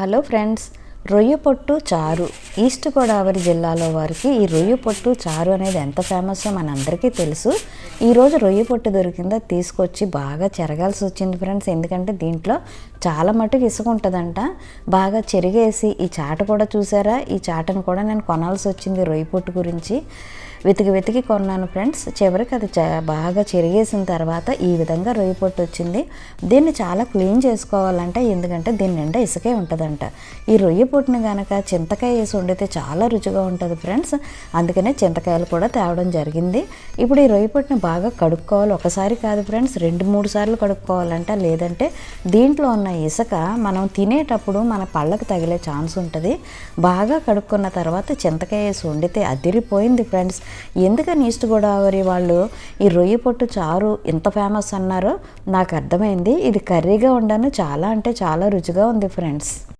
Hello friends రొయ్య పొట్టు చారు. ఈస్ట్ గోదావరి జిల్లాలో వారికి ఈ రొయ్య పొట్టు చారు అనేది ఎంత ఫేమస్ మనందరికీ తెలుసు. ఈరోజు రొయ్య పొట్టు దొరికిందా తీసుకొచ్చి బాగా చెరగాల్సి వచ్చింది ఫ్రెండ్స్. ఎందుకంటే దీంట్లో చాలా మటుకు ఇసుక ఉంటుందంట. బాగా చెరిగేసి ఈ చాట కూడా చూసారా? ఈ చాటను కూడా నేను కొనాల్సి వచ్చింది రొయ్య పొట్టు గురించి. వెతికి వెతికి కొన్నాను ఫ్రెండ్స్. చివరికి అది బాగా చెరిగేసిన తర్వాత ఈ విధంగా రొయ్య పొట్టు వచ్చింది. దీన్ని చాలా క్లీన్ చేసుకోవాలంటే. ఎందుకంటే దీని నిండా ఇసుకే ఉంటుందంట. ఈ రొయ్య పొట్టుని కనుక చింతకాయ వేసి వండితే చాలా రుచిగా ఉంటుంది ఫ్రెండ్స్. అందుకనే చింతకాయలు కూడా తేవడం జరిగింది. ఇప్పుడు ఈ రొయ్య పొట్టుని బాగా కడుక్కోవాలి. ఒకసారి కాదు ఫ్రెండ్స్ రెండు మూడు సార్లు కడుక్కోవాలంట. లేదంటే దీంట్లో ఉన్న ఇసుక మనం తినేటప్పుడు మన పళ్ళకు తగిలే ఛాన్స్ ఉంటుంది. బాగా కడుక్కున్న తర్వాత చింతకాయ వేసి వండితే అదిరిపోయింది ఫ్రెండ్స్. ఎందుకని ఈస్ట్ గోదావరి వాళ్ళు ఈ రొయ్య పొట్టు చారు ఇంత ఫేమస్ అన్నారో నాకు అర్థమైంది. ఇది కర్రీగా ఉండను చాలా అంటే చాలా రుచిగా ఉంది ఫ్రెండ్స్.